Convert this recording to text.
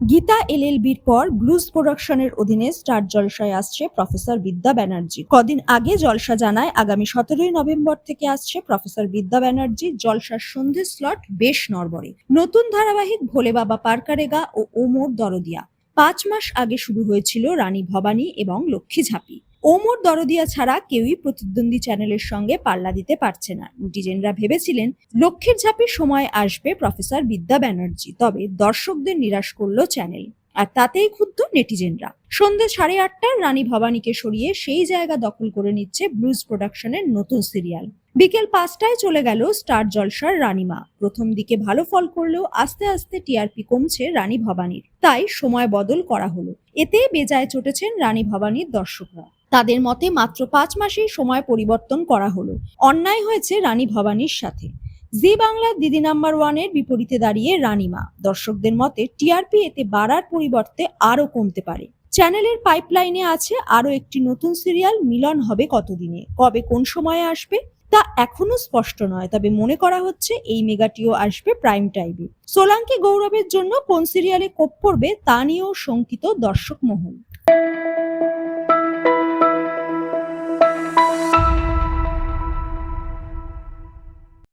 গীতা এলএলবির পর ব্লুজ প্রোডাকশনের অধীনে স্টার জলসায় আসছে প্রফেসর বিদ্যা ব্যানার্জি। কদিন আগে জলসা জানায়, আগামী সতেরোই নভেম্বর থেকে আসছে প্রফেসর বিদ্যা ব্যানার্জি জলসার সন্ধ্যে স্লট বেশ নরবরে নতুন ধারাবাহিক ভোলে বাবা পারকারেগা ও ওমর দরদিয়া। পাঁচ মাস আগে শুরু হয়েছিল রানী ভবানী এবং লক্ষ্মী ঝাঁপি। ওমর দরদিয়া ছাড়া কেউই প্রতিদ্বন্দ্বী চ্যানেলের সঙ্গে পাল্লা দিতে পারছে না। নেটিজেনরা ভেবেছিলেন লক্ষ্যের ঝাঁপির সময় আসবে প্রফেসর বিদ্যা ব্যানার্জি, তবে দর্শকদের নিরাশ করল চ্যানেল, আর তাতেই ক্ষুব্ধ নেটিজেনরা। সন্ধ্যে সাড়ে আটটার রানী ভবানীকে সরিয়ে সেই জায়গা দখল করে নিচ্ছে ব্লুজ প্রোডাকশনের নতুন সিরিয়াল। বিকেল পাঁচটায় চলে গেল স্টার জলসার রানীমা। প্রথম দিকে ভালো ফল করলেও আস্তে আস্তে টিআরপি কমছে রানী ভবানীর। তাই সময় বদল করা হলো। এতে বেজায় চটেছেন রানী ভবানীর দর্শকরা। তাদের মতে মাত্র পাঁচ মাসেই সময় পরিবর্তন করা হলো। অন্যায় হয়েছে রানী ভবানীর সাথে। জি বাংলার দিদি নাম্বার ওয়ানের বিপরীতে দাঁড়িয়ে রানীমা দর্শকদের মতে টিআরপি এতে বাড়ার পরিবর্তে আরও কমতে পারে। চ্যানেলের পাইপলাইনে আছে আরও একটি নতুন সিরিয়াল মিলন হবে কতদিনে? কবে কোন সময়ে আসবে? তা এখনও স্পষ্ট নয়, তবে মনে করা হচ্ছে এই মেগাটিও আসবে প্রাইম টাইমে সোলাঙ্কি গৌরবের জন্য কোন সিরিয়ালে কোপ পড়বে তা নিয়েও শঙ্কিত দর্শক মহল।